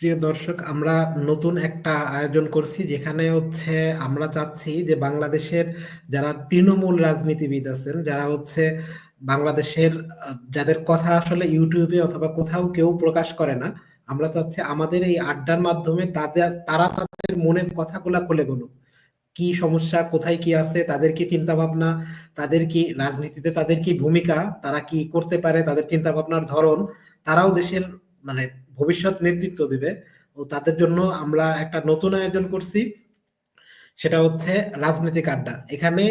প্রিয় দর্শক, আমরা নতুন একটা আয়োজন করছি যেখানে হচ্ছে আমরা চাচ্ছি যে বাংলাদেশের যারা তৃণমূল রাজনীতিবিদ আছেন, যারা হচ্ছে বাংলাদেশের, যাদের কথা আসলে ইউটিউবে অথবা কোথাও কেউ প্রকাশ করে না, আমরা চাচ্ছি আমাদের এই আড্ডার মাধ্যমে তাদের, তারা তাদের মনের কথাগুলা খুলে বলুক। কি সমস্যা, কোথায় কি আছে, তাদের কি চিন্তা ভাবনা তাদের কি রাজনীতিতে, তাদের কি ভূমিকা, তারা কি করতে পারে, তাদের চিন্তা ভাবনার ধরন, তারাও দেশের মানে ভবিষ্যৎ নেতৃত্ব দিবে। ও তাদের জন্য আমরা একটা নতুন আয়োজন করছি, সেটা হচ্ছে রাজনৈতিক আড্ডা। এখানে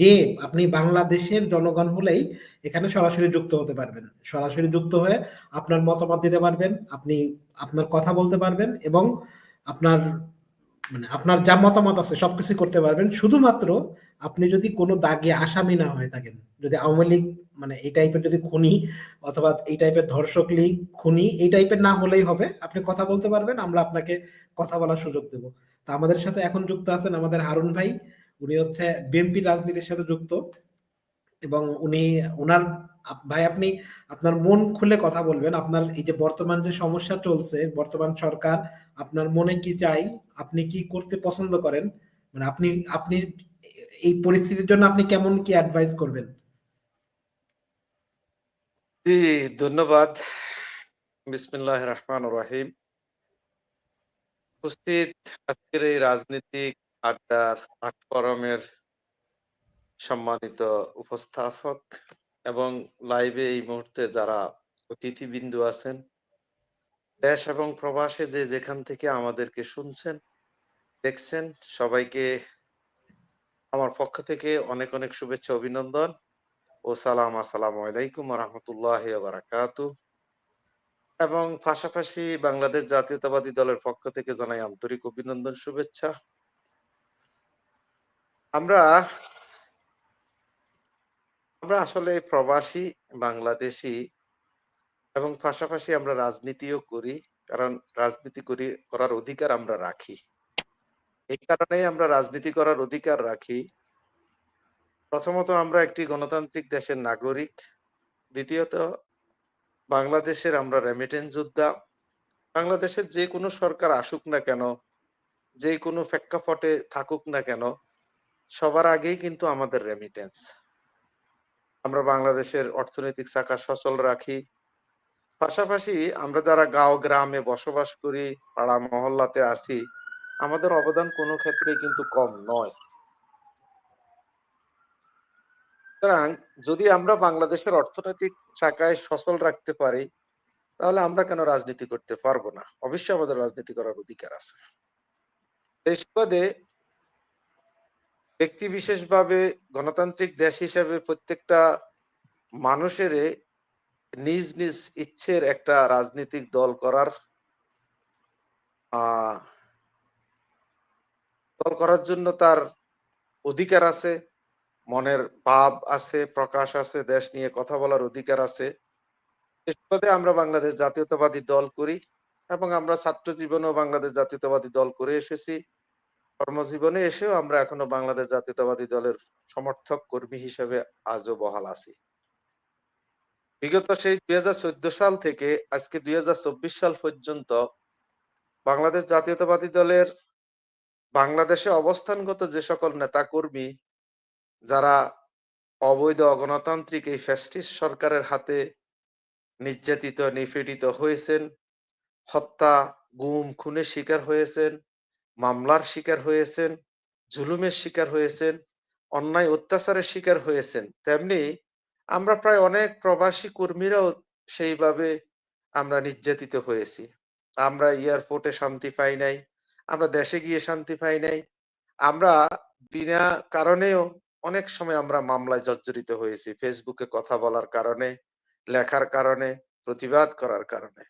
যে আপনি বাংলাদেশের জনগণ হলেই এখানে সরাসরি যুক্ত হতে পারবেন। সরাসরি যুক্ত হয়ে আপনার মতামত দিতে পারবেন, আপনি আপনার কথা বলতে পারবেন এবং আপনার মানে আপনার যা মতামত আছে সবকিছু করতে পারবেন। শুধুমাত্র আপনি যদি কোনো দাগে আসামি না হয়ে থাকেন, যদি আওয়ামী লীগ মানে এই টাইপের যদি খুনি অথবা এই টাইপের ধর্ষক লীগ, খুনি, এই টাইপের না হলেই হবে, আপনি কথা বলতে পারবেন, আমরা আপনাকে কথা বলার সুযোগ দেব। তা আমাদের সাথে এখন যুক্ত আছেন আমাদের হারুন ভাই, উনি হচ্ছে বিএনপি রাজনীতির সাথে যুক্ত। এবং উনি ওনার ভাই আপনি আপনার মন খুলে কথা বলবেন। আপনার এই যে বর্তমান যে সমস্যা চলছে, বর্তমান সরকার আপনার মনে কি চাই? আপনি কি করতে পছন্দ করেন? মানে আপনি আপনি এই পরিস্থিতির জন্য আপনি কেমন কি অ্যাডভাইস করবেন? জি, ধন্যবাদ। বিসমিল্লাহ রহমান রাহিম। উপস্থিত আজকের এই রাজনৈতিক আড্ডার আটকরমের সম্মানিত উপস্থাপক এবং লাইভে এই মুহূর্তে যারা অতিথিবিন্দু আছেন, দেশ এবং প্রবাসে যে যেখান থেকে আমাদেরকে শুনছেন, দেখছেন, সবাইকে আমার পক্ষ থেকে অনেক অনেক শুভেচ্ছা, অভিনন্দন ও সালাম, আসসালামু আলাইকুম রহমতুল্লাহ বারাকাতু। এবং পাশাপাশি বাংলাদেশ জাতীয়তাবাদী দলের পক্ষ থেকে জানাই আন্তরিক অভিনন্দন, শুভেচ্ছা। আমরা আমরা আসলে প্রবাসী, বাংলাদেশি এবং পাশাপাশি আমরা রাজনীতিও করি, কারণ রাজনীতি করি, করার অধিকার আমরা রাখি। এই কারণে আমরা রাজনীতি করার অধিকার রাখি। প্রথমত আমরা একটি গণতান্ত্রিক দেশের নাগরিক, দ্বিতীয়ত বাংলাদেশের আমরা রেমিটেন্স যোদ্ধা। বাংলাদেশের যে কোনো সরকার আসুক না কেন, যে কোনো প্রেক্ষাপটে থাকুক না কেন, সবার আগেই কিন্তু আমাদের রেমিটেন্স আমরা বাংলাদেশের অর্থনৈতিক শাখা সচল রাখি। পাশাপাশি আমরা যারা গাঁও, গ্রামে বসবাস করি, পাড়া মহল্লাতে আছি, আমাদের অবদান কোনো ক্ষেত্রে কিন্তু কম নয়। সুতরাং যদি আমরা বাংলাদেশের অর্থনৈতিক শাখায় সচল রাখতে পারি, তাহলে আমরা কেন রাজনীতি করতে পারব না? অবশ্যই আমাদের রাজনীতি করার অধিকার আছে। সুবাদে ব্যক্তি বিশেষ ভাবে গণতান্ত্রিক দেশ হিসেবে প্রত্যেকটা মানুষের নিজ নিজ ইচ্ছের একটা রাজনৈতিক দল করার দল করার জন্য তার অধিকার আছে, মনের ভাব আছে, প্রকাশ আছে, দেশ নিয়ে কথা বলার অধিকার আছে। আমরা বাংলাদেশ জাতীয়তাবাদী দল করি এবং আমরা ছাত্র জীবনেও বাংলাদেশ জাতীয়তাবাদী দল করে এসেছি। কর্মজীবনে এসেও আমরা এখনও বাংলাদেশ জাতীয়তাবাদী দলের সমর্থক কর্মী হিসেবে আজও বহাল আছি। বিগত সেই দুই সাল থেকে আজকে দুই সাল পর্যন্ত বাংলাদেশ জাতীয়তাবাদী দলের বাংলাদেশে অবস্থানগত যে সকল নেতা কর্মী যারা অবৈধ অগণতান্ত্রিক এই ফ্যাসিস সরকারের হাতে নির্যাতিত, নিপীড়িত হয়েছেন, হত্যা, গুম, খুনের শিকার হয়েছেন মামলার শিকার হয়েছেন, জুলুমের শিকার হয়েছেন, অন্যায় অত্যাচারের শিকার হয়েছেন। তেমনি আমরা প্রায় অনেক প্রবাসী কর্মীরাও সেইভাবে আমরা নির্যাতিত হয়েছি। আমরা এয়ারপোর্টে শান্তি পাই নাই, আমরা দেশে গিয়ে শান্তি পাই নাই। আমরা বিনা কারণেও অনেক সময় আমরা মামলায় জর্জরিত হয়েছি, ফেসবুকে কথা বলার কারণে, লেখার কারণে, প্রতিবাদ করার কারণে।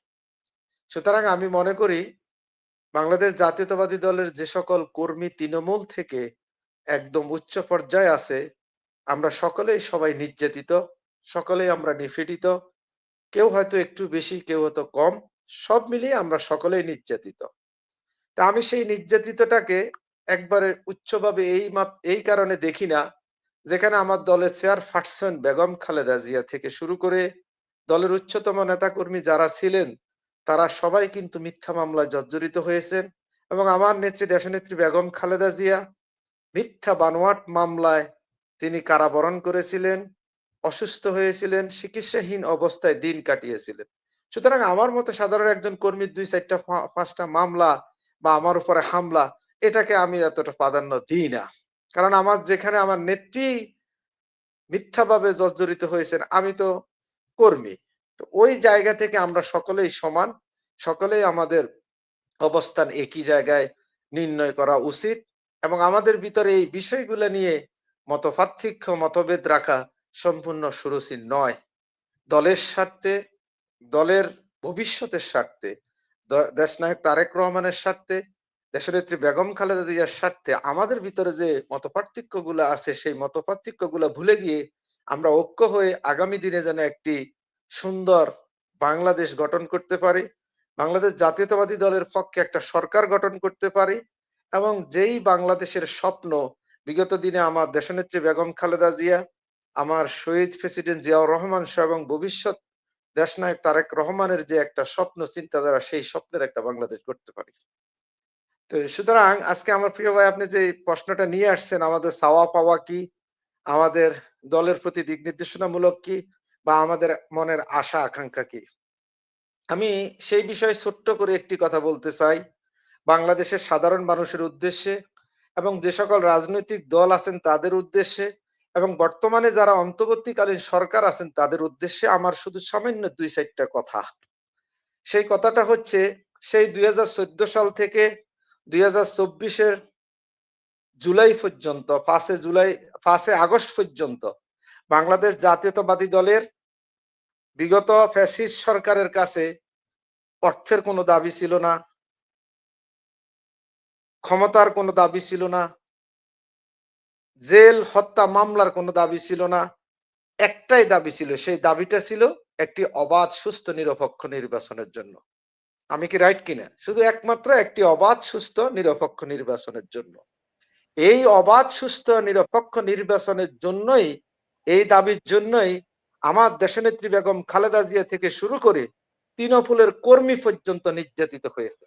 সুতরাং আমি মনে করি বাংলাদেশ জাতীয়তাবাদী দলের যে সকল কর্মী তৃণমূল থেকে একদম উচ্চ পর্যায়ে আছে, আমরা সকলেই সবাই নির্যাতিত, সকলেই আমরা নিপীড়িত, কেউ হয়তো একটু বেশি, কেউ হয়তো কম, সব মিলিয়ে আমরা সকলেই নির্যাতিত। তা আমি সেই নির্যাতিতটাকে একবারে উচ্চভাবে এই এই কারণে দেখি না, যেখানে আমার দলের চেয়ার পার্সন বেগম খালেদা জিয়া থেকে শুরু করে দলের উচ্চতম নেতাকর্মী যারা ছিলেন তারা সবাই কিন্তু মিথ্যা মামলায় জর্জরিত হয়েছেন এবং আমার নেত্রী, দেশনেত্রী বেগম খালেদা জিয়া মিথ্যা বানোয়াট মামলায় তিনি কারাবরণ করেছিলেন, অসুস্থ হয়েছিলেন, চিকিৎসাহীন অবস্থায় দিন কাটিয়েছিলেন। সুতরাং আমার মতো সাধারণ একজন কর্মীর দুই চারটা পাঁচটা মামলা বা আমার উপরে হামলা, এটাকে আমি এতটা প্রাধান্য দিই না। কারণ আমার যেখানে আমার নেত্রী মিথ্যাভাবে জর্জরিত হয়েছেন, আমি তো কর্মী। তো ওই জায়গা থেকে আমরা সকলেই সমান, সকলেই আমাদের অবস্থান একই জায়গায় নির্ণয় করা উচিত এবং আমাদের ভিতরে এই বিষয়গুলো নিয়ে মতপার্থক্য, মতভেদ রাখা সম্পূর্ণ সুরুচির নয়। দলের স্বার্থে, দলের ভবিষ্যতের স্বার্থে দেশনায়ক তারেক রহমানের স্বার্থে, দেশনেত্রী বেগম খালেদা জিয়ার স্বার্থে আমাদের ভিতরে যে মতপার্থক্যগুলো আছে, সেই মতপার্থক্যগুলো ভুলে গিয়ে আমরা ঐক্য হয়ে আগামী দিনে যেন একটি সুন্দর বাংলাদেশ গঠন করতে পারি, বাংলাদেশ জাতীয়তাবাদী দলের পক্ষে একটা সরকার গঠন করতে পারি এবং যেই বাংলাদেশের স্বপ্ন, বিগত দিনে আমার দেশনেত্রী বেগম খালেদা জিয়া, আমার শহীদ প্রেসিডেন্ট জিয়াউর রহমান সহ এবং ভবিষ্যৎ দেশনায়ক তারেক রহমানের যে একটা স্বপ্ন, চিন্তাধারা, সেই স্বপ্নের একটা বাংলাদেশ করতে পারি। তো সুতরাং আজকে আমার প্রিয় ভাই, আপনি যে প্রশ্নটা নিয়ে আসছেন, আমাদের চাওয়া পাওয়া কি? আমাদের দলের প্রতি দিক নির্দেশনামূলক কি? বা আমাদের মনের আশা, আকাঙ্ক্ষা কি? আমি সেই বিষয়ে ছোট্ট করে একটি কথা বলতে চাই। বাংলাদেশের সাধারণ মানুষের উদ্দেশ্যে এবং যে সকল রাজনৈতিক দল আছেন তাদের উদ্দেশ্যে এবং বর্তমানে যারা অন্তর্বর্তীকালীন সরকার আছেন তাদের উদ্দেশ্যে আমার শুধু সামান্য দুই চারটা কথা। সেই কথাটা হচ্ছে, সেই দুই হাজার চোদ্দ সাল থেকে দুই এর জুলাই পর্যন্ত, পাঁচে জুলাই, পাঁচে আগস্ট পর্যন্ত বাংলাদেশ জাতীয়তাবাদী দলের বিগত ফ্যাসিস্ট সরকারের কাছে অর্থের কোনো দাবি ছিল না, ক্ষমতার কোনো দাবি ছিল না, জেল হত্যা মামলার কোনো দাবি ছিল না, একটাই দাবি ছিল, সেই দাবিটা ছিল একটি অবাধ, সুস্থ, নিরপেক্ষ নির্বাচনের জন্য। আমি কি রাইট কিনা? শুধু একমাত্র একটি অবাধ, সুস্থ, নিরপেক্ষ নির্বাচনের জন্য। এই অবাধ, সুস্থ, নিরপেক্ষ নির্বাচনের জন্যই, এই দাবির জন্যই আমার দেশনেত্রী বেগম খালেদা জিয়া থেকে শুরু করে তৃণমূলের কর্মী পর্যন্ত নির্যাতিত হয়েছে।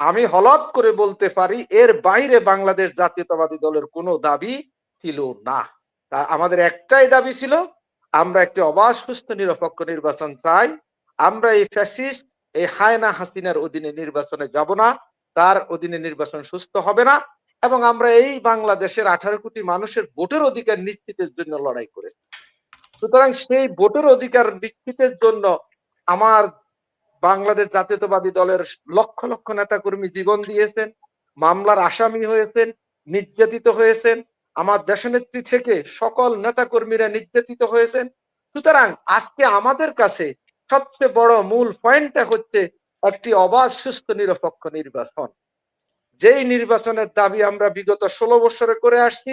আমি হলপ করে বলতে পারি, এর বাইরে বাংলাদেশ জাতীয়তাবাদী দলের কোনো দাবি ছিল না। তা আমাদের একটাই দাবি ছিল, আমরা একটি অবাধ, সুস্থ, নিরপেক্ষ নির্বাচন চাই। আমরা এই ফ্যাসিস্ট, এই হায়না হাসিনার অধীনে নির্বাচনে যাব না, তার অধীনে নির্বাচন সুস্থ হবে না, এবং আমরা এই বাংলাদেশের আঠারো কোটি মানুষের ভোটের অধিকার নিশ্চিতের জন্য লড়াই করেছি। সুতরাং সেই ভোটের অধিকার নিশ্চিতের জন্য আমার বাংলাদেশ জাতীয়তাবাদী দলের লক্ষ লক্ষ নেতাকর্মী জীবন দিয়েছেন, মামলার আসামি হয়েছেন, নির্যাতিত হয়েছেন, আমার দেশনেত্রী থেকে সকল নেতাকর্মীরা নির্যাতিত হয়েছেন। সুতরাং আজকে আমাদের কাছে সবচেয়ে বড় মূল পয়েন্টটা হচ্ছে একটি অবাধ, সুস্থ, নিরপেক্ষ নির্বাচন। যেই নির্বাচনের দাবি আমরা বিগত ষোলো বছরে করে আসছি,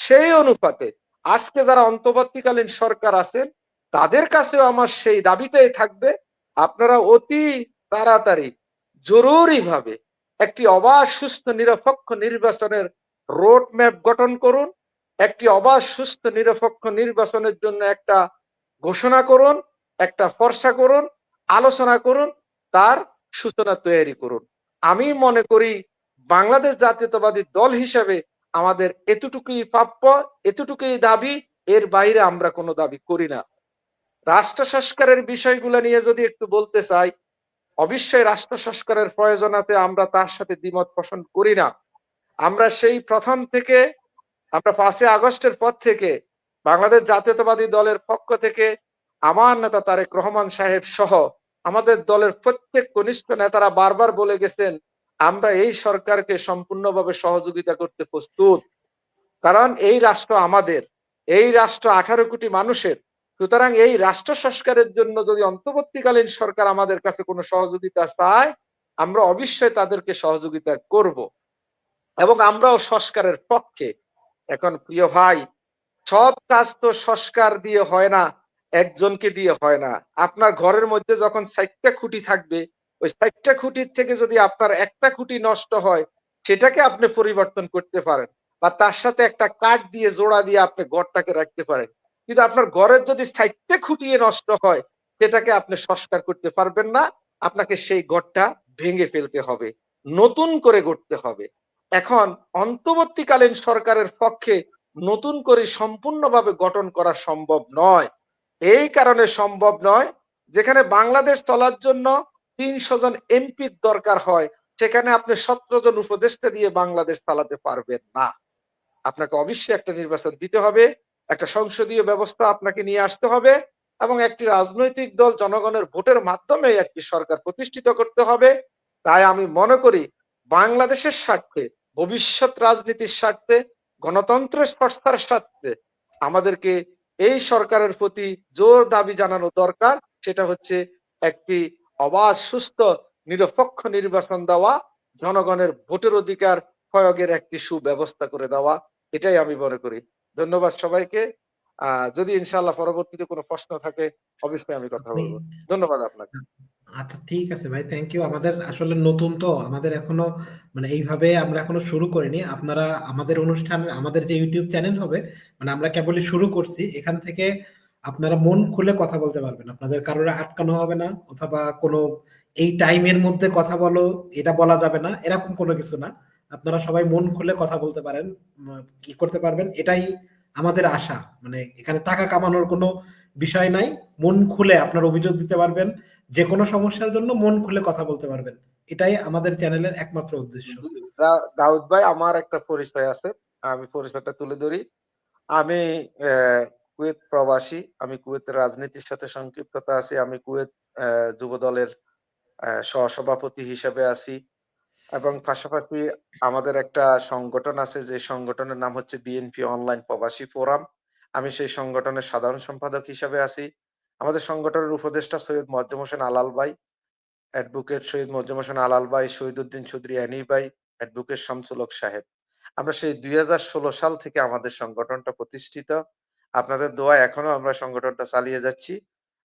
সেই অনুপাতে আজকে যারা অন্তর্বর্তীকালীন সরকার আছেন, তাদের কাছেও আমার সেই দাবিটাই থাকবে, আপনারা অতি তাড়াতাড়ি জরুরি ভাবে একটি অবাধ, সুস্থ, নিরপেক্ষ নির্বাচনের রোড ম্যাপ গঠন করুন, একটি অবাধ, সুস্থ, নিরপেক্ষ নির্বাচনের জন্য একটা ঘোষণা করুন, একটা ফর্সা করুন, আলোচনা করুন, তার সূচনা তৈরি করুন। আমি মনে করি বাংলাদেশ জাতীয়তাবাদী দল হিসেবে আমাদের এতটুকুই প্রাপ্য, এতটুকুই দাবি, এর বাইরে আমরা কোনো দাবি করি না। রাষ্ট্র সংস্কারের বিষয়গুলো নিয়ে যদি একটু বলতে চাই, অবশ্যই রাষ্ট্র সংস্কারের প্রয়োজনাতে আমরা তার সাথে দ্বিমত পোষণ করি না। আমরা সেই প্রথম থেকে, আমরা পাঁচই আগস্টের পর থেকে বাংলাদেশ জাতীয়তাবাদী দলের পক্ষ থেকে আমার নেতা তারেক রহমান সাহেব সহ আমাদের দলের প্রত্যেক কনিষ্ঠ নেতারা বারবার বলে গেছেন আমরা এই সরকারকে সম্পূর্ণভাবে সহযোগিতা করতে প্রস্তুত। কারণ এই রাষ্ট্র আমাদের, এই রাষ্ট্র আঠারো কোটি মানুষের। সুতরাং এই রাষ্ট্র সংস্কারের জন্য যদি অন্তর্বর্তীকালীন সরকার আমাদের কাছে কোনো সহযোগিতা চায়, আমরা অবশ্যই তাদেরকে সহযোগিতা করব। এবং আমরাও সংস্কারের পক্ষে। এখন প্রিয় ভাই, সব কাজ তো সংস্কার দিয়ে হয় না, একজনকে দিয়ে হয় না। আপনার ঘরের মধ্যে যখন চারটা খুঁটি থাকবে ওই চারটা খুঁটির থেকে যদি আপনার একটা খুঁটি নষ্ট হয়, সেটাকে আপনি পরিবর্তন করতে পারেন বা তার সাথে একটা কাঠ দিয়ে, জোড়া দিয়ে আপনি ঘরটাকে রাখতে পারেন। কিন্তু আপনার ঘরের যদি সাইডটা খুঁটিয়ে নষ্ট হয়, সেটাকে আপনি সংস্কার করতে পারবেন না। আপনাকে সেই গড়টা ভেঙে ফেলতে হবে, নতুন করে গড়তে হবে। এখন অন্তর্বর্তীকালীন সরকারের পক্ষে নতুন করে সম্পূর্ণভাবে গঠন করা সম্ভব নয়। এই কারণে সম্ভব নয়, যেখানে বাংলাদেশ চলার জন্য তিনশো জন এমপির দরকার হয়, সেখানে আপনি সতেরো জন উপদেষ্টা দিয়ে বাংলাদেশ চালাতে পারবেন না। আপনাকে অবশ্যই একটা নির্বাচন দিতে হবে, একটা সংসদীয় ব্যবস্থা আপনাকে নিয়ে আসতে হবে এবং একটি রাজনৈতিক দল জনগণের ভোটের মাধ্যমে একটি সরকার প্রতিষ্ঠিত করতে হবে। তাই আমি মনে করি বাংলাদেশের স্বার্থে, ভবিষ্যৎ রাজনীতির স্বার্থে, গণতন্ত্রের সংস্থার স্বার্থে আমাদেরকে এই সরকারের প্রতি জোর দাবি জানানো দরকার। সেটা হচ্ছে একটি অবাধ সুস্থ নিরপেক্ষ নির্বাচন দেওয়া জনগণের ভোটের অধিকার প্রয়োগের একটি সুব্যবস্থা করে দেওয়া এটাই আমি মনে করি। ধন্যবাদ সবাইকে। যদি ইনশাআল্লাহ পরবর্তীতে কোনো প্রশ্ন থাকে অবশ্যই আমি কথা বলব। ধন্যবাদ আপনাকে। আচ্ছা ঠিক আছে ভাই থ্যাংক ইউ আমাদের আসলে নতুন তো আমাদের এখনও মানে এইভাবে আমরা এখনও শুরু করিনি। আপনারা আমাদের অনুষ্ঠান আমাদের যে ইউটিউব চ্যানেল হবে মানে আমরা কেবলই শুরু করছি। এখান থেকে আপনারা মন খুলে কথা বলতে পারবেন। আপনাদের কারোর আটকানো হবে না, অথবা কোনো এই টাইমের মধ্যে কথা বলো, এটা বলা যাবে না, এরকম কোনো কিছু না। আপনারা সবাই মন খুলে কথা বলতে পারেন কি করতে পারবেন, এটাই আমাদের আশা। মানে এখানে টাকা কামানোর কোনো বিষয় নাই, মন খুলে আপনার অভিযোগ দিতে পারবেন যে কোনো সমস্যার জন্য মন খুলে কথা বলতে পারবেন। এটাই আমাদের চ্যানেলের একমাত্র উদ্দেশ্য। দাউদ ভাই, আমার একটা পরিচয় আছে, আমি পরিচয়টা তুলে ধরি। আমি কুয়েত প্রবাসী, আমি কুয়েতের রাজনীতির সাথে সংক্ষিপ্ততা আছি, আমি কুয়েত যুব দলের সহসভাপতি হিসেবে আছি এবং পাশাপাশি আমাদের একটা সংগঠন আছে, যে সংগঠনের নাম হচ্ছে বিএনপি অনলাইন প্রবাসী ফোরাম। আমি সেই সংগঠনের সাধারণ সম্পাদক হিসেবে আছি। আমাদের সংগঠনের উপদেষ্টা সৈয়দ মজ্জম হোসেন আলাল ভাই, অ্যাডভোকেট সৈয়দ মজ্জম হোসেন আলাল ভাই, শহীদুদ্দিন চৌধুরী অ্যানি ভাই, অ্যাডভোকেট শামসুলক সাহেব। আমরা সেই দুই হাজার ষোলো সাল থেকে আমাদের সংগঠনটা প্রতিষ্ঠিত। আপনাদের দোয়া এখনও আমরা সংগঠনটা চালিয়ে যাচ্ছি।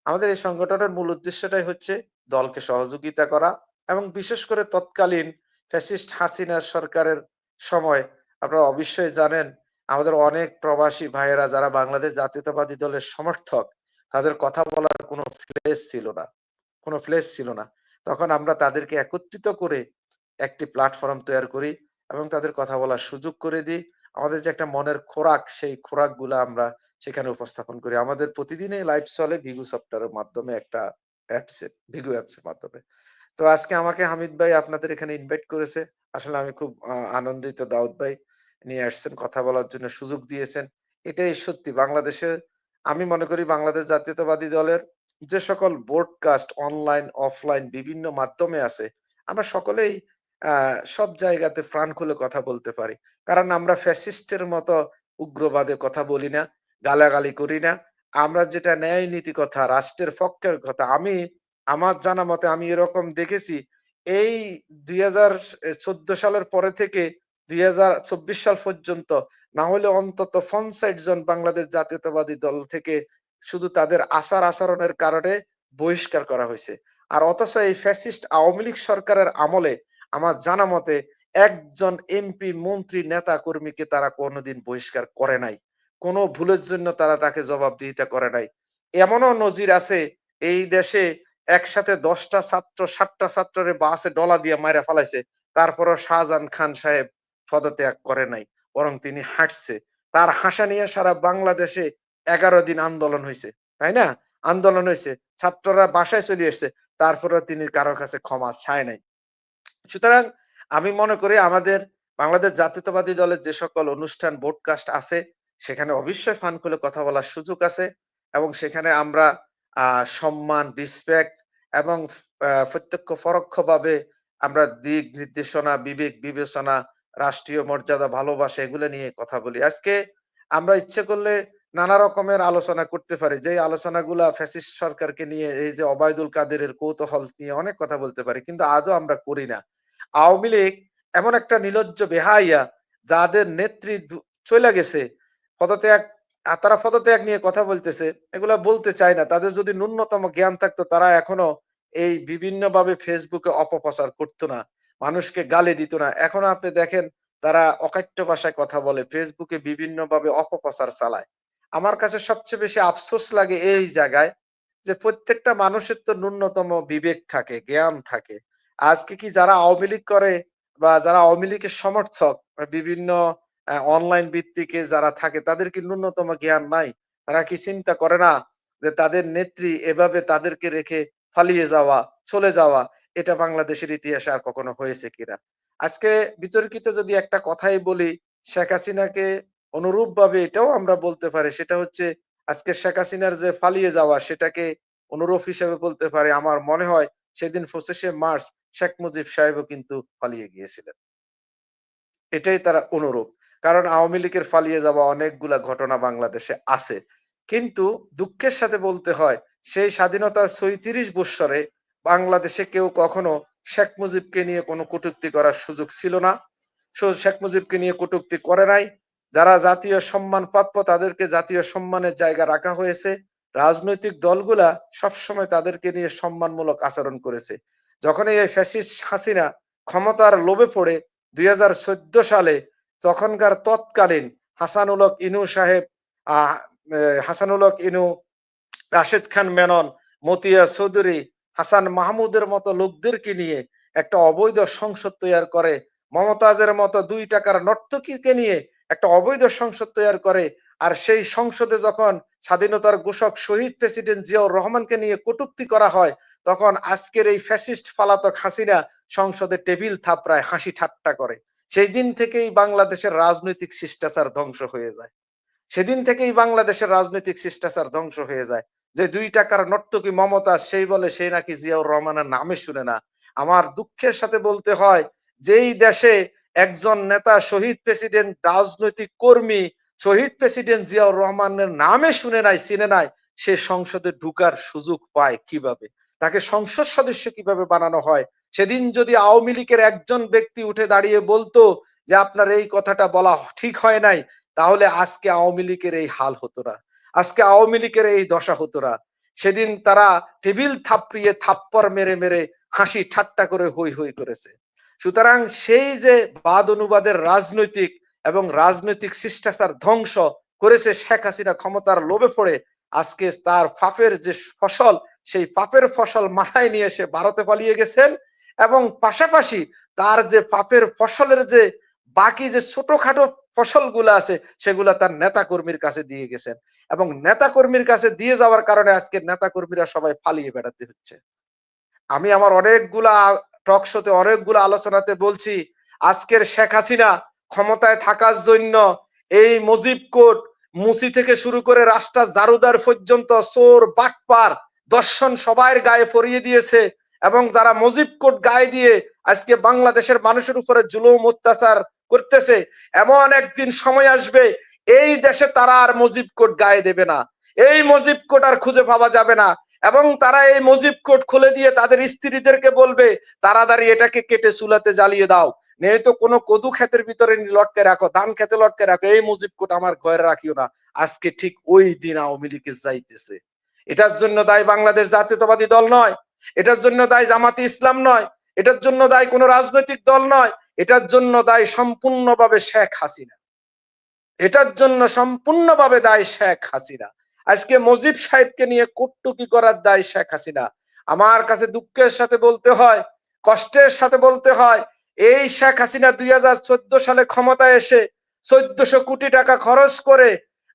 আমাদের এই সংগঠনের মূল উদ্দেশ্যটাই হচ্ছে দলকে সহযোগিতা করা এবং বিশেষ করে তৎকালীন ফ্যাসিস্ট হাসিনা সরকারের সময়। আপনারা অবশ্যই জানেন, আমাদের অনেক প্রবাসী ভাইয়েরা যারা বাংলাদেশ জাতীয়তাবাদী দলের সমর্থক, তাদের কথা বলার কোনো প্লেস ছিল না, কোনো প্লেস ছিল না। তখন আমরা তাদেরকে একত্রিত করে একটি প্ল্যাটফর্ম তৈরি করি এবং তাদের কথা বলার সুযোগ করে দিই। আমাদের যে একটা মনের খোরাক, সেই খোরাকগুলা আমরা সেখানে উপস্থাপন করি। আমাদের প্রতিদিনই লাইভ চলে ভিগু সফটওয়্যারের মাধ্যমে একটা অ্যাপসে ভিগু অ্যাপস এর মাধ্যমে। তো আজকে আমাকে হামিদ ভাই আপনাদের এখানে ইনভাইট করেছে। আসলে আমি খুব আনন্দিত দাউদ ভাই নিয়ে আসছেন, কথা বলার জন্য সুযোগ দিয়েছেন। এটাই সত্যি, বাংলাদেশে আমি মনে করি বাংলাদেশ জাতীয়তাবাদী দলের যে সকল ব্রডকাস্ট অনলাইন অফলাইন বিভিন্ন মাধ্যমে আছে, আমরা সকলেই সব জায়গাতে প্রাণ খুলে কথা বলতে পারি। কারণ আমরা ফ্যাসিস্টের মতো উগ্রবাদে কথা বলি না। গালাগালি করি না। আমরা যেটা ন্যায় নীতি কথা, রাষ্ট্রের পক্ষের কথা, আমি, আমার জানা মতে আমি এরকম দেখেছি। এই দুই সালের পরে থেকে দুই সাল পর্যন্ত না হলে অন্তত পঞ্চাশ জন বাংলাদেশ জাতীয়তাবাদী দল থেকে শুধু তাদের আচার আচরণের কারণে বহিষ্কার করা হয়েছে। আর অথচ এই ফ্যাসিস্ট আওয়ামী লীগ সরকারের আমলে আমার জানা মতে একজন এমপি, মন্ত্রী, নেতা কর্মীকে তারা কোনোদিন বহিষ্কার করে নাই। কোনো ভুলের জন্য তারা তাকে জবাবদিহিতা করে নাই। এমনও নজির আছে, এই দেশে একসাথে দশটা ছাত্র, সাতটা ছাত্ররে বাসে ডলা দিয়ে মাইরা ফেলাইছে, তারপরও শাহজাহান খান সাহেব পদত্যাগ করে নাই, বরং তিনি হাঁটছে। তার হাসা নিয়ে সারা বাংলাদেশে এগারো দিন আন্দোলন হয়েছে তাই না? আন্দোলন হয়েছে ছাত্ররা বাসায় চলে এসছে, তারপরেও তিনি কারও কাছে ক্ষমা চায় নাই। সুতরাং আমি মনে করি আমাদের বাংলাদেশ জাতীয়তাবাদী দলের যে সকল অনুষ্ঠান ব্রডকাস্ট আছে সেখানে অবশ্যই ফান খুলে কথা বলার সুযোগ আছে এবং সেখানে আমরা সম্মান রিসপেক্ট এবং প্রত্যক্ষ পরোক্ষভাবে আমরা দিক নির্দেশনা, বিবেক বিবেচনা, রাষ্ট্রীয় মর্যাদা, ভালোবাসা এগুলো নিয়ে কথা বলি। আজকে আমরা ইচ্ছে করলে নানা রকমের আলোচনা করতে পারি। যে আলোচনাগুলা ফ্যাসিস্ট সরকারকে নিয়ে, এই যে অবায়দুল কাদেরের কৌতূহল নিয়ে অনেক কথা বলতে পারি, কিন্তু আজও আমরা করি না। আওয়ামী লীগ এমন একটা নিলজ্জ বেহাইয়া যাদের নেত্রী চলে গেছে পদত্যাগ তারা পদত্যাগ নিয়ে কথা বলতেছে, এগুলা বলতে চায় না। তাদের যদি ন্যূনতম জ্ঞান থাকতো, তারা এখনও এই বিভিন্ন ভাবে ফেসবুকে অপপ্রচার করতো না, মানুষকে গালি দিত না। এখনও আপনি দেখেন, তারা অকাট্য ভাষায় কথা বলে, ফেসবুকে বিভিন্ন ভাবে অপপ্রচার চালায়। আমার কাছে সবচেয়ে বেশি আফসোস লাগে এই জায়গায় যে, প্রত্যেকটা মানুষের তো ন্যূনতম বিবেক থাকে, জ্ঞান থাকে। আজকে কি যারা আওয়ামী লীগ করে বা যারা আওয়ামী লীগের সমর্থক বিভিন্ন অনলাইন ভিত্তিকে যারা থাকে, তাদের কি ন্যূনতম জ্ঞান নাই? তারা কি চিন্তা করে না যে তাদের নেত্রী এভাবে তাদেরকে রেখে ফালিয়ে যাওয়া, চলে যাওয়া, এটা বাংলাদেশের ইতিহাসে আর কখনো হয়েছে কিনা? আজকে বিতর্কিত যদি একটা কথাই বলি, শেখ হাসিনাকে অনুরূপ ভাবে এটাও আমরা বলতে পারি, সেটা হচ্ছে আজকে শেখ হাসিনার যে ফালিয়ে যাওয়া, সেটাকে অনুরূপ হিসেবে বলতে পারে। আমার মনে হয় সেদিন পঁচিশে মার্চ শেখ মুজিব সাহেবও কিন্তু ফালিয়ে গিয়েছিলেন। এটাই তারা অনুরূপ। কারণ আওয়ামী লীগের পালিয়ে যাওয়া অনেকগুলা ঘটনা বাংলাদেশে আছে। কিন্তু দুঃখের সাথে বলতে হয়, সেই স্বাধীনতার ছয়ত্রিশ বৎসরে বাংলাদেশে কেউ কখনো শেখ মুজিবকে নিয়ে কোনো কটূক্তি করার সুযোগ ছিল না। শেখ মুজিবকে নিয়ে কটূক্তি করে নাই। যারা জাতীয় সম্মান প্রাপ্য তাদেরকে জাতীয় সম্মানের জায়গা রাখা হয়েছে। রাজনৈতিক দলগুলা সবসময় তাদেরকে নিয়ে সম্মানমূলক আচরণ করেছে। যখন এই ফ্যাসিস্ট হাসিনা ক্ষমতার লোভে পড়ে দুই হাজার চোদ্দ সালে তখনকার তৎকালীন হাসানুলক ইনু সাহেব হাসানুলক ইনু, রাশেদ খান মেনন, মতিয়া চৌধুরী, হাসান মাহমুদের মতো লোকদেরকে নিয়ে একটা অবৈধ সংসদ তৈরি করে, মমতাজের মতো দুই টাকার নর্তকীকে নিয়ে একটা অবৈধ সংসদ তৈরি করে, আর সেই সংসদে যখন স্বাধীনতার ঘোষক শহীদ প্রেসিডেন্ট জিয়াউর রহমানকে নিয়ে কটুক্তি করা হয়, তখন আজকের এই ফ্যাসিস্ট ফালাতক হাসিনা সংসদে টেবিল থাপড়ায় হাসি ঠাট্টা করে। সেই দিন থেকেই বাংলাদেশের রাজনৈতিক শিষ্টাচার ধ্বংস হয়ে যায়। সেদিন থেকেই বাংলাদেশের রাজনৈতিক শিষ্টাচার ধ্বংস হয়ে যায়। যে দুই টাকার নর্তকী মমতা, সেই বলে সে নাকি জিয়াউর রহমানের নামে শুনে না। আমার দুঃখের সাথে বলতে হয়, যেই দেশে একজন নেতা, শহীদ প্রেসিডেন্ট, রাজনৈতিক কর্মী, শহীদ প্রেসিডেন্ট জিয়াউর রহমানের নামে শুনে নাই, চিনে নাই, সে সংসদে ঢুকার সুযোগ পায় কীভাবে? তাকে সংসদ সদস্য কীভাবে বানানো হয়? সেদিন যদি আওয়ামী লীগের একজন ব্যক্তি উঠে দাঁড়িয়ে বলতো যে আপনার এই কথাটা বলা ঠিক হয় নাই, তাহলে আজকে আওয়ামী লীগের এই হাল হতো না। আজকে আওয়ামী লীগের এই দশা হতো না। সেদিন তারা টেবিল থাপড়িয়ে থাপ্পর মেরে মেরে হাসি ঠাট্টা করে হই হই করেছে। সুতরাং সেই যে বাদ অনুবাদের রাজনৈতিক এবং রাজনৈতিক শিষ্টাচার ধ্বংস করেছে শেখ হাসিনা ক্ষমতার লোভে পড়ে, আজকে তার পাপের যে ফসল, সেই পাপের ফসল মাথায় নিয়ে এসে ভারতে পালিয়ে গেছেন। এবং পাশাপাশি তার যে পাপের ফসলের যে বাকি যে ছোটখাটো ফসলগুলো আছে, সেগুলা তার নেতা কর্মীর কাছে দিয়ে গেছেন। এবং নেতা কর্মীর কাছে দিয়ে যাওয়ার কারণে আজকে নেতা কর্মীরা সবাই পালিয়ে বেড়াতে হচ্ছে। আমি আমার অনেকগুলা টক শোতে অনেকগুলো আলোচনাতে বলছি, আজকের শেখ হাসিনা ক্ষমতায় থাকার জন্য এই মুজিব কোট মুসি থেকে শুরু করে রাস্তা জারুদার পর্যন্ত চোর, বাটপার, দর্শন সবাইয়ের গায়ে পরিয়ে দিয়েছে। এবং যারা মজিব কোট গায়ে দিয়ে আজকে বাংলাদেশের মানুষের উপরে জুলুম, অত্যাচার করতেছে, এমন একদিন সময় আসবে, এই দেশে তারা আর মজিব কোট গায়ে দেবে না। এই মজিব কোট আর খুঁজে পাওয়া যাবে না। এবং তারা এই মুজিব কোট খুলে দিয়ে তাদের স্ত্রীদেরকে বলবে তাড়াতাড়ি এটাকে কেটে চুলাতে জ্বালিয়ে দাও। তো কোনো কদু ক্ষেতের ভিতরে লটকে রাখো, ধান খেতে লটকে রাখো। এই মুজিব কোট আমার ঘরে রাখিও না। আজকে ঠিক ওই দিন আওয়ামী লীগের যাইতেছে। এটার জন্য দায় বাংলাদেশ জাতীয়তাবাদী দল নয়। এটার জন্য দায় জামাতি ইসলাম নয়, এটার জন্য দায় কোনো রাজনৈতিক দল নয়, এটার জন্য দায় সম্পূর্ণভাবে শেখ হাসিনা। এটার জন্য সম্পূর্ণভাবে দায় শেখ হাসিনা। আজকে মজিব সাহেবকে নিয়ে কুটটুকি করার দায় শেখ হাসিনা। আমার কাছে দুঃখের সাথে বলতে হয়, কষ্টের সাথে বলতে হয়, এই শেখ হাসিনা দুই হাজার চোদ্দ সালে ক্ষমতায় এসে চোদ্দশো কোটি টাকা খরচ করে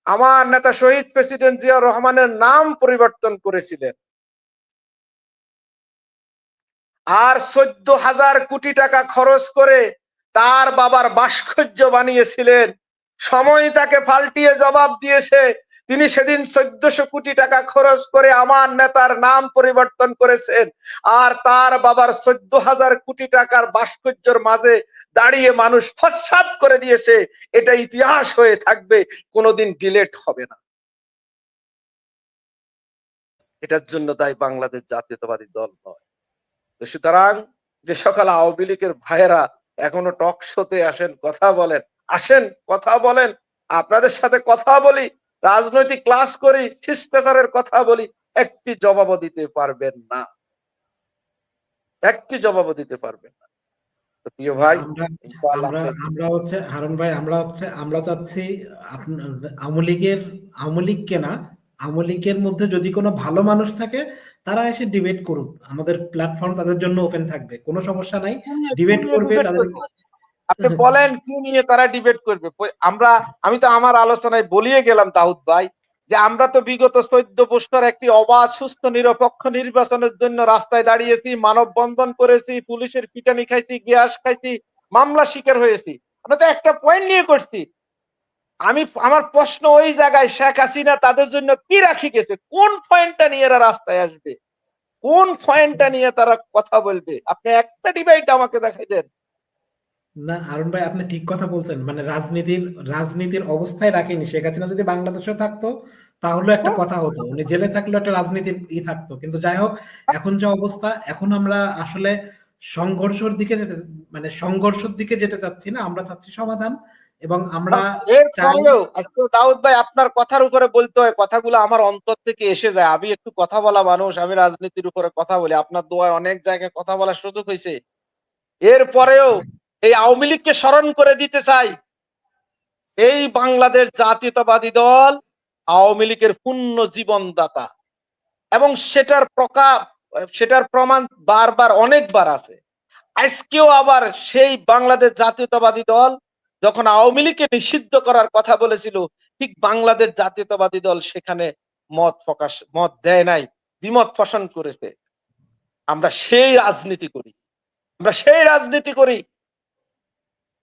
আমার নেতা শহীদ প্রেসিডেন্ট জিয়া রহমানের নাম পরিবর্তন করেছিলেন। আর চোদ্দ হাজার কোটি টাকা খরচ করে তার বাবার ভাস্কর্য বানিয়েছিলেন। সময় তাকে পাল্টিয়ে জবাব দিয়েছে, তিনি সেদিন চোদ্দশো কোটি টাকা খরচ করে আমার নেতার নাম পরিবর্তন করেছেন আর তার বাবার চোদ্দ হাজার কোটি টাকার ভাস্কর্যের মাঝে দাঁড়িয়ে মানুষ ফৎসাপ করে দিয়েছে, এটা ইতিহাস হয়ে থাকবে, কোনোদিন ডিলেট হবে না। এটার জন্য তাই বাংলাদেশ জাতীয়তাবাদী দল নয়। সুতরাং যে সকাল আওয়ামী লীগের ভাইয়েরা এখনও টক শোতে আসেন কথা বলেন আসেন কথা বলেন আপনাদের সাথে কথা বলি রাজনৈতিক ক্লাস করি শিষ্টাচারের কথা বলি একটি জবাবও দিতে পারবেন না। একটি জবাবও দিতে পারবেন না। প্রিয় ভাই আমরা হচ্ছে হারুন ভাই আমরা হচ্ছে আমরা চাচ্ছি আওয়ামী লীগের আওয়ামী লীগকে না আওয়ামী লীগের মধ্যে যদি কোনো ভালো মানুষ থাকে তারা এসে ডিবেট করুক। আমাদের প্ল্যাটফর্ম তাদের জন্য ওপেন থাকবে কোনো সমস্যা নাই। ডিবেট করবে তাদের আপনি বলেন কি নিয়ে তারা ডিবেট করবে? আমরা আমি তো আমার আলোচনায় বলিয়ে গেলাম দাউদ ভাই যে আমরা তো বিগত চোদ্দ বছর একটি অবাধ সুস্থ নিরপেক্ষ নির্বাচনের জন্য রাস্তায় দাঁড়িয়েছি মানববন্ধন করেছি পুলিশের পিটানি খাইছি গ্যাস খাইছি মামলা শিকার হয়েছি। আমরা তো একটা পয়েন্ট নিয়ে করছি। আমি আমার প্রশ্ন ওই জায়গায় শেখ হাসিনা তাদের জন্য কি রাখি গেছে? কোন পয়েন্টটা নিয়ে এরা রাস্তায় আসবে? কোন পয়েন্টটা নিয়ে তারা কথা বলবে? আপনি একটা ডিবেট আমাকে দেখাই দেন। না আরুণ ভাই আপনি ঠিক কথা বলছেন। মানে রাজনীতির রাজনীতির অবস্থায় রাখেনি। শেখ হাসিনা যদি বাংলাদেশে থাকতো তাহলে একটা কথা হতো। উনি জেলে থাকলেও একটা রাজনীতির ই থাকতো। কিন্তু যাই হোক এখন যে অবস্থা এখন আমরা আসলে সংঘর্ষের দিকে যেতে মানে সংঘর্ষের দিকে যেতে চাচ্ছি না আমরা চাচ্ছি সমাধান। এবং আমরা দাউদ ভাই আপনার কথার উপরে বলতে হয় কথাগুলো আমার অন্তর থেকে এসে যায়। আমি একটু কথা বলা মানুষ আমি রাজনীতির উপরে কথা বলি। আপনার দোয়ায় অনেক জায়গায় কথা বলার সুযোগ হয়েছে। এর পরেও এই আওয়ামী লীগকে স্মরণ করে দিতে চাই। এই বাংলাদেশ জাতীয়তাবাদী দল আওয়ামী লীগের পূর্ণ জীবনদাতা। এবং সেটার প্রকাশ সেটার প্রমাণ বারবার অনেকবার আছে। আজকেও আবার সেই বাংলাদেশ জাতীয়তাবাদী দল যখন আওয়ামী লীগকে নিষিদ্ধ করার কথা বলেছিল, ঠিক বাংলাদেশ জাতীয়তাবাদী দল সেখানে মত প্রকাশ, মত দেয় নাই, দ্বিমত পোষণ করেছে। আমরা সেই রাজনীতি করি। আমরা সেই রাজনীতি করি।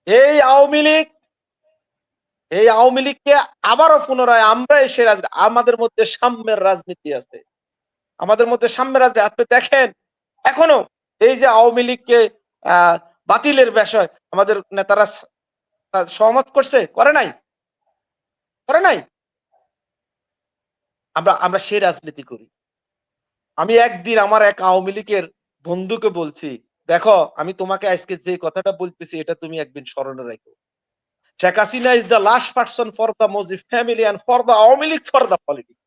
এই আওয়ামী লীগ, এই আওয়ামী লীগকে আবারও পুনরায় আমরা এসে আমাদের মধ্যে সাম্যের রাজনীতি আছে। আমাদের মধ্যে সাম্যের রাজনীতি আপনি দেখেন, এখনও এই যে আওয়ামী লীগকে, আহ, বাতিলের বিষয়, আমাদের নেতারা সহমত করছে? করে নাই? করে নাই? আমরা আমরা সেই রাজনীতি করি। আমি একদিন আমার এক আওয়ামী লীগের বন্ধুকে বলছি, দেখো, আমি তোমাকে আজকে যে কথাটা বলতেছি, এটা তুমি একদিন স্মরণে রাখো। Sheikh Hasina is the last person for the Mujib family and for the Awami League for the politics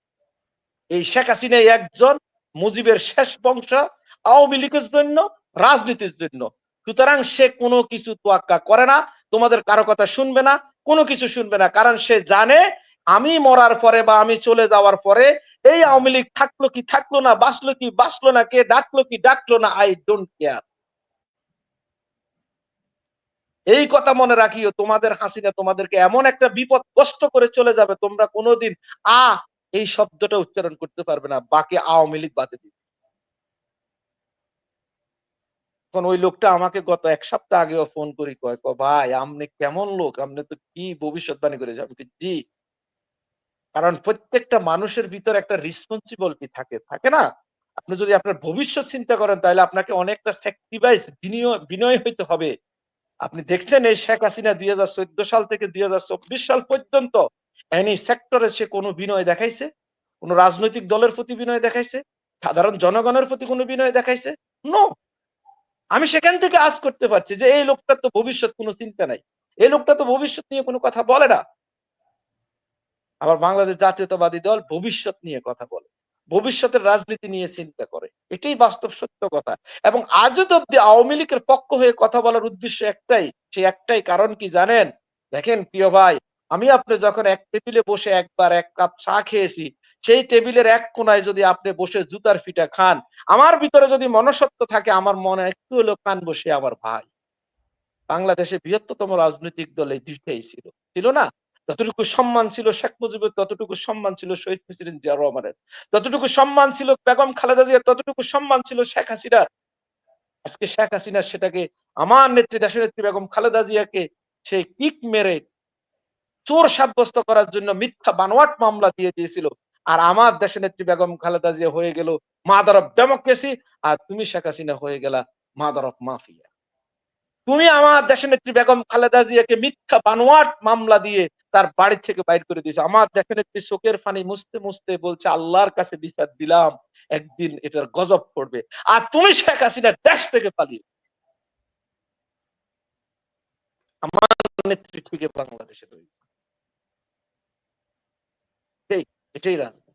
এই শেখ হাসিনা একজন মুজিবের শেষ বংশ, আওয়ামী লীগের জন্য, রাজনীতির জন্য। সুতরাং সে কোনো কিছু তোয়াক্কা করে না। তোমাদের কারও কথা শুনবে না, কোনো কিছু শুনবে না। কারণ সে জানে আমি মরার পরে বা আমি চলে যাওয়ার পরে এই আওয়ামী লীগ থাকল কি থাকল না, বাঁচলো কি বাঁচলো না, কে ডাকলো কি ডাকলো না আই ডোন্ট কেয়ার এই কথা মনে রাখিও, তোমাদের হাসিনা তোমাদেরকে এমন একটা বিপদ কষ্ট করে চলে যাবে, তোমরা কোনোদিন আ এই শব্দটা উচ্চারণ করতে পারবে না, বাকি আওয়ামী লীগ বাদে দিবে। তখন ওই লোকটা আমাকে গত এক সপ্তাহ আগেও ফোন করি, কয় ভাই, আপনি কেমন লোক? আপনি তো কি ভবিষ্যৎবাণী করে? যাবে জি। কারণ প্রত্যেকটা মানুষের ভিতর একটা রেসপন্সিবিলিটি থাকে থাকে না? আপনি যদি আপনার ভবিষ্যৎ চিন্তা করেন, তাহলে আপনাকে অনেকটা স্যাক্রিফাইস বিনিয়োগ বিনয় হইতে হবে। আপনি দেখছেন এই শেখ হাসিনা দুই হাজার চোদ্দ সাল থেকে দুই হাজার চব্বিশ সাল পর্যন্ত এনি সেক্টরে সে কোনো বিনয় দেখাইছে? কোনো রাজনৈতিক দলের প্রতি বিনয় দেখাইছে? সাধারণ জনগণের প্রতি কোনো বিনয় দেখাইছে? নো আমি সেখান থেকে আজ করতে পারছি যে এই লোকটার তো ভবিষ্যৎ কোনো চিন্তা নাই। এই লোকটা তো ভবিষ্যৎ নিয়ে কোনো কথা বলে না। আবার বাংলাদেশ জাতীয়তাবাদী দল ভবিষ্যৎ নিয়ে কথা বলে। ভবিষ্যতের রাজনীতি নিয়ে চিন্তা করে। এটাই বাস্তব সত্য কথা। এবং আজও অব্দি আওয়ামী লীগের পক্ষ হয়ে কথা বলার উদ্দেশ্য একটাই। সে একটাই কারণ কি জানেন? দেখেন, প্রিয় ভাই, আমি আপনি যখন এক টেবিলে বসে একবার এক কাপ চা খেয়েছি সেই টেবিলের এক কোনায় যদি আপনি বসে জুতার ফিটা খান, আমার ভিতরে যদি মনসত্ব থাকে, আমার মনে একটু হলো কান বসে আমার ভাই। বাংলাদেশে বৃহত্তম রাজনৈতিক দল এই দুইটাই ছিল। ছিল না? যতটুকু সম্মান ছিল শেখ মুজিবের, ততটুকু সম্মান ছিল শহীদ প্রেসিডেন্ট জিয়া রহমানের। যতটুকু সম্মান ছিল বেগম খালেদা জিয়ার, ততটুকু সম্মান ছিল শেখ হাসিনার। আজকে শেখ হাসিনা সেটাকে, আমার নেত্রী দেশের নেত্রী বেগম খালেদা জিয়াকে সেই কিক মেরে চোর সাব্যস্ত করার জন্য মিথ্যা বানোয়াট মামলা দিয়ে দিয়েছিল। আর আমার দেশের নেত্রী বেগম খালেদা জিয়া হয়ে গেল মাদার অফ ডেমোক্রেসি, আর তুমি শেখ হাসিনা হয়ে গেলা মাদার অফ মাফিয়া। তুমি আমার দেশের নেত্রী বেগম খালেদা জিয়াকে মিথ্যা বানোয়াট মামলা দিয়ে তার বাড়ি থেকে বাইর করে দিয়েছে। আমার দেশের নেত্রী চোখের ফানি মুছতে মুছতে বলছে, আল্লাহর কাছে বিচার দিলাম, একদিন এটার গজব পড়বে। আর তুমি শেখ হাসিনা দেশ থেকে পালিয়ে আমার নেত্রী ঠিক বাংলাদেশে তৈরি এই এটাই রাজনীতি।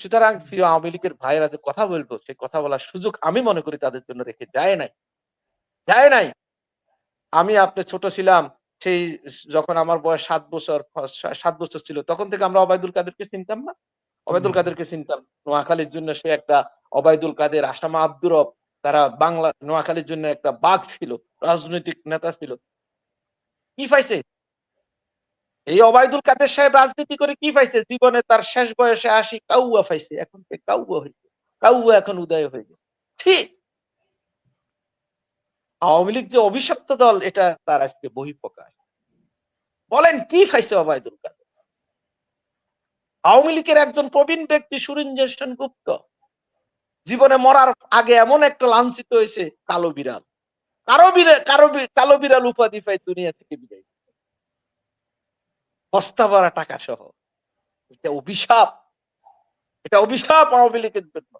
সুতরাং প্রিয় আওয়ামী লীগের ভাইয়েরা যে কথা বলব সেই কথা বলার সুযোগ আমি মনে করি তাদের জন্য রেখে যায় নাই। যায় নাই। আমি আপনি ছোট ছিলাম সেই যখন আমার বয়স সাত বছর সাত বছর ছিল তখন থেকে আমরা অবায়দুল কাদেরকে চিনতাম না। অবায়দুল কাদেরকে চিনতাম। নোয়াখালীর জন্য সে একটা অবায়দুল কাদের আসামা আব্দুর তারা বাংলা নোয়াখালীর জন্য একটা বাঘ ছিল রাজনৈতিক নেতা ছিল। কি পাইছে? এই অবায়দুল কাদের সাহেব রাজনীতি করে কি পাইছে? জীবনে তার শেষ বয়সে আসি কাউয়া পাইছে। এখন কাউয়া হয়েছে কাউয়া এখন উদয় হয়ে গেছে। ঠিক। আওয়ামী লীগ যে অভিশপ্ত দল, এটা তার আজকে বহিঃপ্রকাশ। বলেন, কি পাইছে অবায়দুল কাদের? আওয়ামী লীগের একজন প্রবীণ ব্যক্তি সুরঞ্জন সেনগুপ্ত জীবনে মরার আগে এমন একটা লাঞ্ছিত হয়েছে কালো বিড়াল। কারও বিড়াল, কারও কালো বিড়াল উপাধি পাই দুনিয়া থেকে বিদায় বস্তা ভরা টাকা সহ এটা অভিশাপ। এটা অভিশাপ আওয়ামী লীগের জন্য।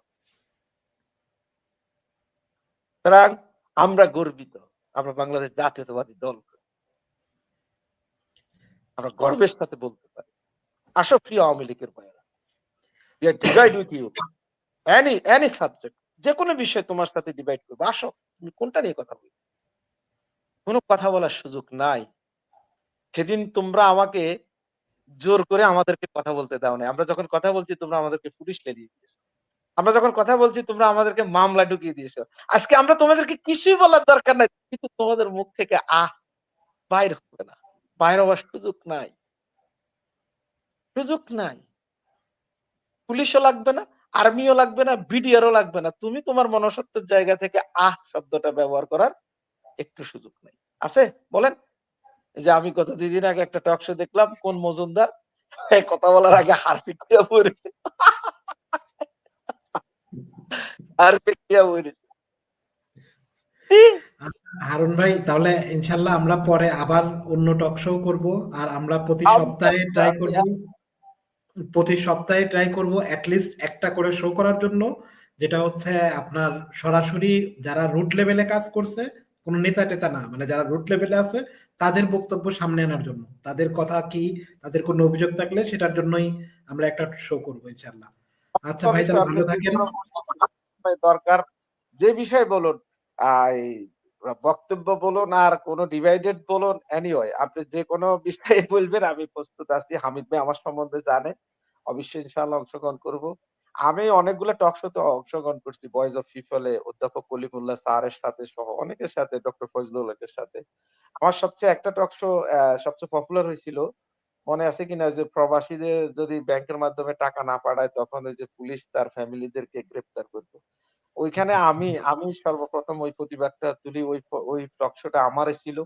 সুতরাং আমরা গর্বিত। আমরা বাংলাদেশ জাতীয়তাবাদী দল। আমরা গর্বের সাথে বলতে পারি। আসো প্রিয় আওয়ামী লীগের ভাইয়েরা। We are divide with you. Any any subject যে কোনো বিষয় তোমার সাথে ডিভাইড করব। আসো, তুমি কোনটা নিয়ে কথা বলবে? কোনো কথা বলার সুযোগ নাই। সেদিন তোমরা আমাকে জোর করে আমাদেরকে কথা বলতে দাও না আমরা যখন কথা বলছি, তোমরা আমাদেরকে পুলিশ লেলিয়ে দিয়েছ। আমরা যখন কথা বলছি, তোমরা আমাদেরকে মামলা ঢুকিয়ে দিয়েছ। আজকে আমরা তোমাদেরকে কিছুই বলার দরকার নাই, কিন্তু তোমাদের মুখ থেকে আহ, বাইর হবে না। বাইর হওয়ার সুযোগ নাই। সুযোগ নাই। পুলিশও লাগবে না, আর্মিও লাগবে না, বিডিআরও লাগবে না। তুমি তোমার মনসত্বের জায়গা থেকে আহ শব্দটা ব্যবহার করার একটু সুযোগ নেই। আছে? বলেন। যে আমি গত দুই দিন আগে একটা টক শো দেখলাম কোন মজুমদার কথা বলার আগে হারপিক দিয়া পড়েছে হারপিক দিয়া পড়েছে হারুন ভাই তাহলে ইনশাল্লাহ আমরা পরে আবার অন্য টক শো করব আর আমরা প্রতি আচ্ছা, সপ্তাহে ট্রাই আচ্ছা, করব প্রতি সপ্তাহে ট্রাই করব লিস্ট একটা করে শো করার জন্য যেটা হচ্ছে আপনার সরাসরি যারা রুট লেভেলে কাজ করছে কোনো নেতা টেতা না। মানে যারা রুট লেভেলে আছে তাদের বক্তব্য সামনে আনার জন্য। তাদের কথা কি তাদের কোনো অভিযোগ থাকলে সেটার জন্যই আমরা একটা শো করব ইনশাল্লাহ আচ্ছা ভাই তাহলে ভালো থাকেন। দরকার যে বিষয় বলুন বক্তব্য বলুন আর কোন ডিভাইডেড বলুন এনিওয়ে আপনি যে কোনো বিষয়ে বলবেন আমি প্রস্তুত আছি। হামিদ ভাই আমার সম্বন্ধে জানে। অবশ্যই ইনশাআল্লাহ অংশগ্রহণ করব। আমি অনেকগুলো টক শোতে অংশগ্রহণ করছি ভয়েস অফ পিপলে অধ্যাপক কলিমুল্লাহ স্যারের সাথে সহ অনেকের সাথে ডক্টর ফজলুল হকের সাথে। আমার সবচেয়ে একটা টক শো সবচেয়ে পপুলার হয়েছিল মনে আছে কিনা? যে প্রবাসীদের যদি ব্যাংকের মাধ্যমে টাকা না পাঠায় তখন ওই যে পুলিশ তার ফ্যামিলিদেরকে গ্রেপ্তার করতো। ওইখানে আমি আমি সর্বপ্রথম ওই প্রতিবাদটা তুলি ওই ওই টক শোটা আমারই ছিল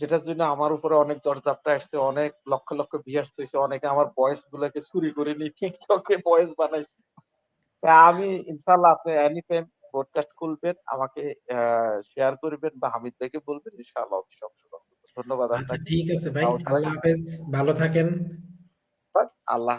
যেটার জন্য আমার উপরে অনেক দরজাপটা আসছে অনেক লক্ষ লক্ষ ভিউয়ার্স হয়েছে অনেকে আমার বয়স গুলোকে চুরি করে নিয়ে টিকটকে ভয়েস বানাইছে। আমি ইনশাল্লাহ আপনি এনি টাইম পডকাস্ট খুলবেন আমাকে শেয়ার করবেন বা হামিদ ভাইকে বলবেন ইনশাআল্লাহ অবশ্যই অংশগ্রহণ। ধন্যবাদ আচ্ছা ঠিক আছে ভাই আল্লাহ হাফেজ ভালো থাকেন। আল্লাহ